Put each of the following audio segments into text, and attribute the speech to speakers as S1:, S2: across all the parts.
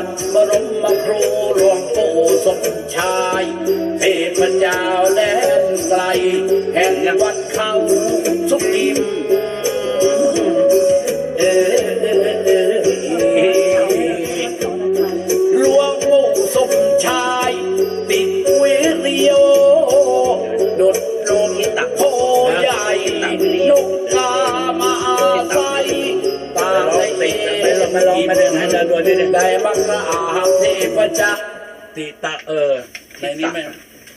S1: วันบรมมาครูหลวงปู่สมชายเทพเจ้าแดน
S2: ไกลแห่งวัดเขา ติตะเออในนี้ไม่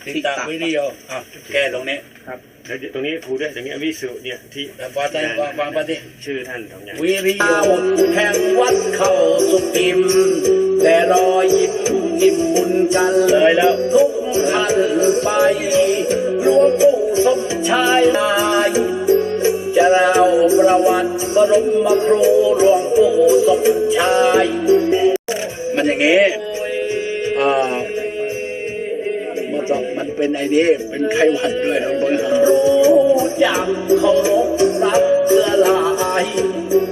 S2: ติตะวิริโยอะแกตรงนี้
S3: ครับแล้วตรงนี้ครูด้วยตรงนี้วิสุเนี่ยที่
S2: แต่พอใจฟังฟังปฏิ
S3: ชื่อท่านตรงนี้
S1: วิริโยแห่งวัดเข้าสุกิมแต่รอยยิ้มยิ้มบุญกัน
S2: เลยแล้ว
S1: ทุกท่านไปหลวงปู่สมชายนายจะเล่าประวัติบรมครูหลวงปู่สมชาย
S2: มันอย่างงี้อ่า มันจะมันเป็นไอ้นี่เป็นไข้หวัดด้วยเราบริหาร
S1: รู้จักเคารพรักเพื่อลาย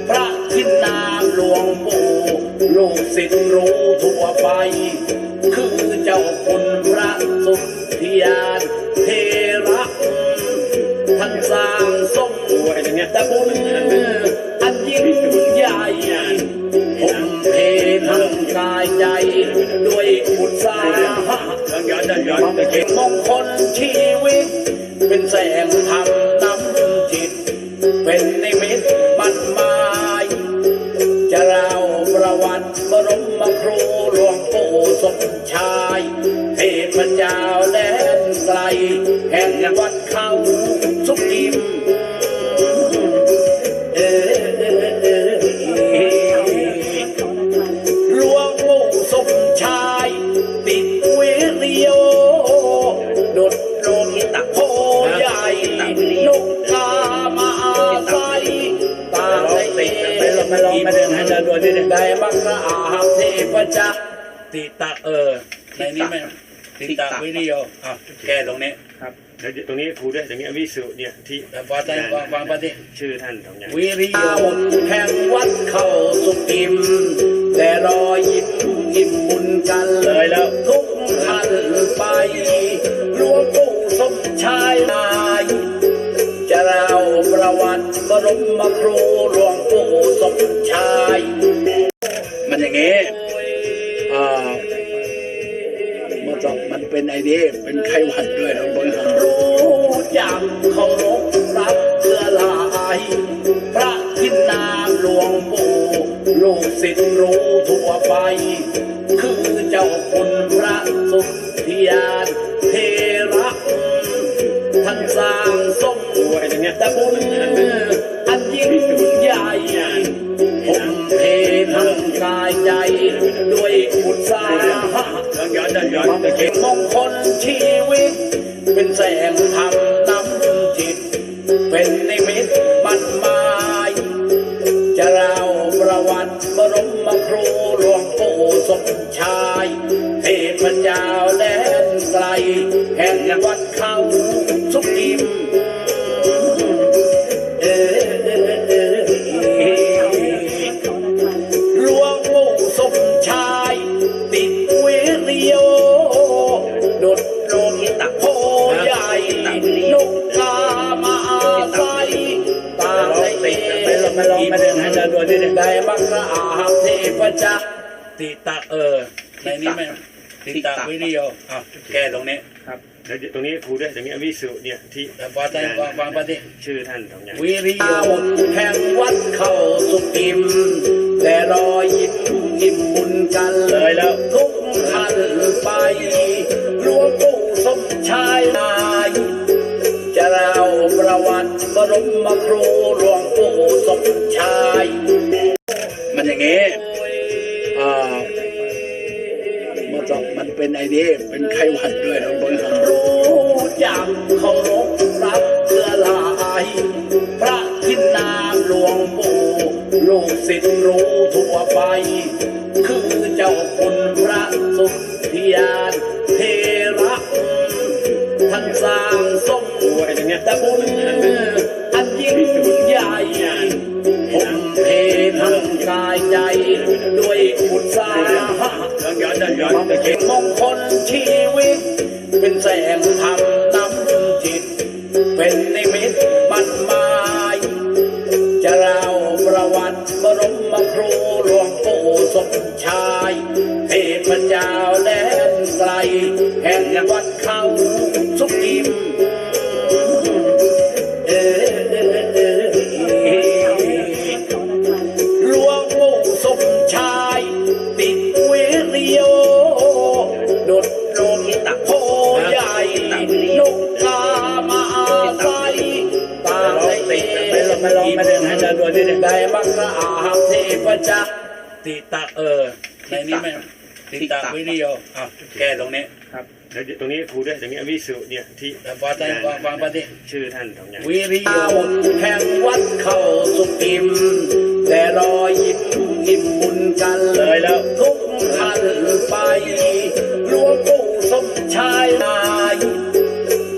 S1: พระทินนามหลวงปู่ลูกศิษย์รู้ทั่วไป คือเจ้าคุณพระสุทยานเทระท่านสร้างสม
S3: ครูไอ้ตรงเนี้ย
S1: แต่บุญ แต่เก็บมงคลชีวิต เป็นแสงธรรมนำจิต เป็นนิมิตบันหมาย จะเล่าประวัติบรมครูหลวงปู่สมชายเทพเจ้าแดนไกลแห่งวัดเขา เทพจ้า
S2: ติตะเออในนี้ไม่ติตะวิริโยอะแกตรงนี้
S3: ครับแล้วตรงนี้ครูด้วยตรงนี้วิสุเนี่ยที่
S2: แต่พอใจฟังฟังปฏิ
S3: ชื่อท่านตรงนี้
S1: วิริโยแห่งวัดเข้าสุกิม แต่รอยยิ้มยิ้มบุญกัน
S2: เลยแล้ว
S1: ทุกท่านไปหลวงปู่สมชายนายจะเล่าประวัติบรมครูหลวงปู่สมชาย
S2: มันอย่างงี้ มันเป็นไอ้นี่เป็นไข้หวัดด้วยเราบริหาร
S1: รู้จักเคารพรักเพื่อลายพระทินนามหลวงปู่ลูกศิษย์รู้ทั่วไป คือเจ้าคุณพระสุทยานเทระท่านสร้างสม
S3: ครูไอ้ตรงเนี้ย
S1: แต่บุญ อนย้
S3: อนย้อนย้อน
S1: เก็บมงคลชีวิต เป็นแสงธรรมนำจิต เป็นนิมิตบันมาย จะเล่าประวัติบรมครูหลวงปู่สมชาย เทพเจ้าแดนไกลแห่งวัด ดิได้บังกะอาหับเทพจ้า
S2: ติตะเออ ในนี้ไม่ติตะวิริโยอะแกตรงนี้
S3: ครับแล้วตรงนี้ครูด้วยตรงนี้วิสุเนี่ยที่
S2: แต่พอใจฟังฟังปฏิ
S3: ชื่อท่านตรงนี้
S1: วิริโยแห่งวัดเข้าสุกิมแต่รอยยิ้มยิ้มบุญกัน
S2: เลยแล้ว
S1: ทุกท่านไปหลวงปู่สมชายนายจะเล่าประวัติบรมครูหลวงปู่สมชาย
S2: เป็นไอ้นี่เป็นไข้หวัดด้วยเราบริหาร
S1: รู้จักเคารพรักเพื่อลาย พระทินนามหลวงปู่ลูกศิษย์รู้ทั่วไป คือเจ้าคุณพระสุทยานเทระท่านสร้างสม
S3: ครูรงเนี้ย
S1: แต่บุญอันยิ่งใหญ่ผมเพทั้งกายใจด้วยบุญสาหะ
S3: บอ
S1: เพ็ญมงคลชีวิต เป็นแสงธรรมนำจิต เป็นในมิตร
S2: มันมายจะเล่า
S1: ประวัติบรมครูหลวงปู่สมชายเทพเจ้าแด
S2: นไกล แห่งวัดเขา ดินใดินด้วยดิ
S1: ได้บังกราบเทพจ้า
S2: ติตะเออในนี้ไหมติตะวิริโยอะแก้ตรงนี้
S3: ครับแล้วตรงนี้ครูด้วยตรงนี้วิสุเนี่ยที่
S2: แต่พอใจวางวางปฏิ
S3: ชื่อท่านตรงนี้
S1: วิริยาแห่งวัดเข้าสุกิม แต่รอยยิ้มอิ่มบุญกันเลยแล้วทุกท่านไปหลวงปู่สมชายนาย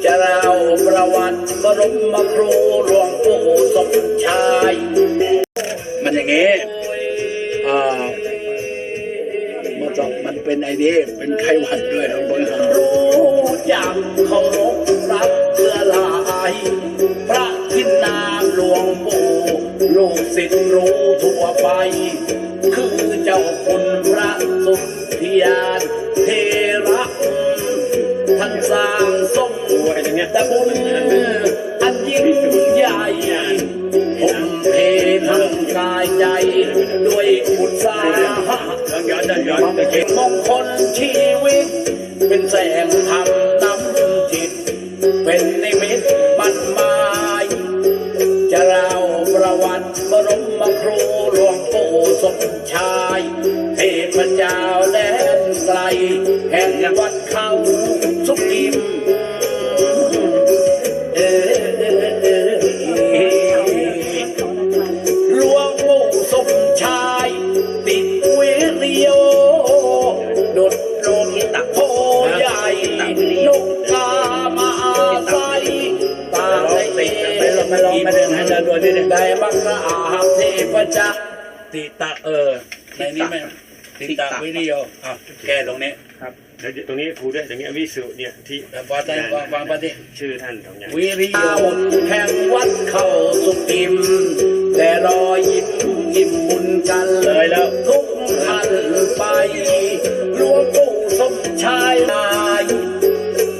S1: จะเล่าประวัติบรมครูหลวงปู่สมชายั
S2: นอย่างงี้อ่ามันจะมันเป็นไอ้นี่เป็นไข้หวัดด้วยเราบริหาร
S1: รู้จักเคารพรักเพื่อลาย พระทินนามหลวงปู่ลูกศิษย์รู้ทั่วไป คือเจ้าคุณพระสุทธิยานเทระท่านสร้างสม
S3: ครูไอ้ตรงเนี้ย
S1: แต่บุญ ด้วยบุตสาหะ
S3: ย้อนย้อนยันย้อน
S1: เก่งมงคล เดินด้วยดิ
S2: ได้
S1: บังกราบเทพเจ้า
S2: ติตะเออในนี้ไหมติตะวิริโยอะแกตรงนี้
S3: ครับแล้วตรงนี้ครูด้วยตรงนี้วิสุเนี่ยที่
S2: แต่พอใจวางวางปฏิ
S3: ชื่อท่านตรงนี้
S1: วิริยาแห่งวัดเข้าสุกิมแต่รอยยิ้มอิ่มบุญกันเลยแล้วทุกท่านไปหลวงปู่สมชายนาย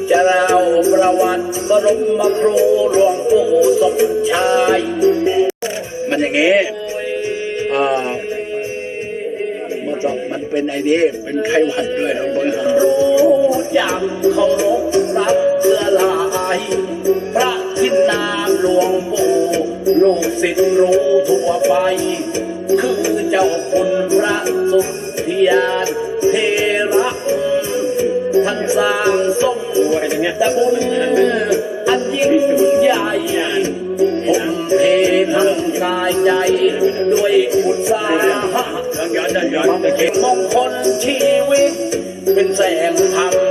S1: จะเล่าประวัติบรมครูหลวงปู่สมชาย
S2: อย่างงี้มันจะมันเป็นไอ้นี่เป็นไข้หวัดด้วยเราบริหาร
S1: รู้จักเคารพรักเพื่อลาย พระทินนามหลวงปู่ลูกศิษย์รู้ทั่วไป คือเจ้าคุณพระสุทธิยานเทระท่านสร้างสม
S3: ครูไอ้ตรงเนี้ย
S1: แต่บุญ อนย้
S3: อน
S1: มงคลชีวิต เป็นแสงธรรม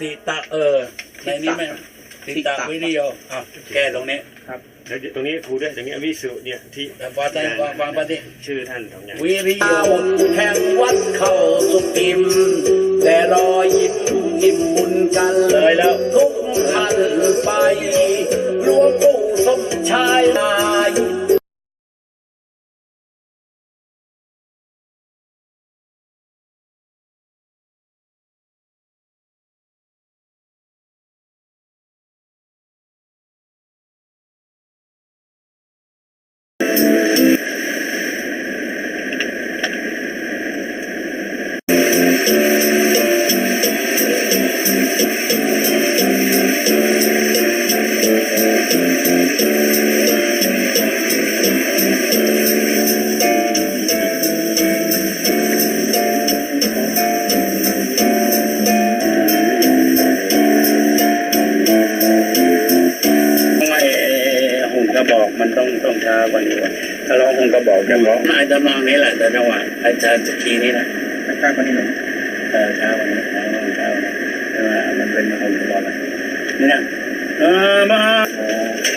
S1: ติตะเออในนี้
S2: ไหมติตะวิริโยอะแก้ตรงนี้
S3: ครับแล้วตรงนี้ครูด้วยตรงนี้วิสุเนี่ยที่
S2: แต่พอใจวางวางปฏิ
S3: ชื่อท่านตรงนี้
S1: วิริยาแห่งวัดเข้าสุกิมแต่รอยยิ้มอิ่มบุญกันเลยแล้วทุกท่านไปหลวงปู่สมชายนาย
S2: ไอ้หุ่ บอกมันต้องต้องช้ากว่านี้ว่ะถ้าร้องหุ่นกระบอกจะร้องไอ้ตำนองนี้แหละแต่จังหวะไอ้ชาตะคีนี้นะช้ากว่านี้หน่อยเออช้ากว่านี้ช้ากว่านี้ช้ากว่านี้ใช่ไหมมันเป็นหุ่นกระบอกนะนี่นะเออมาเ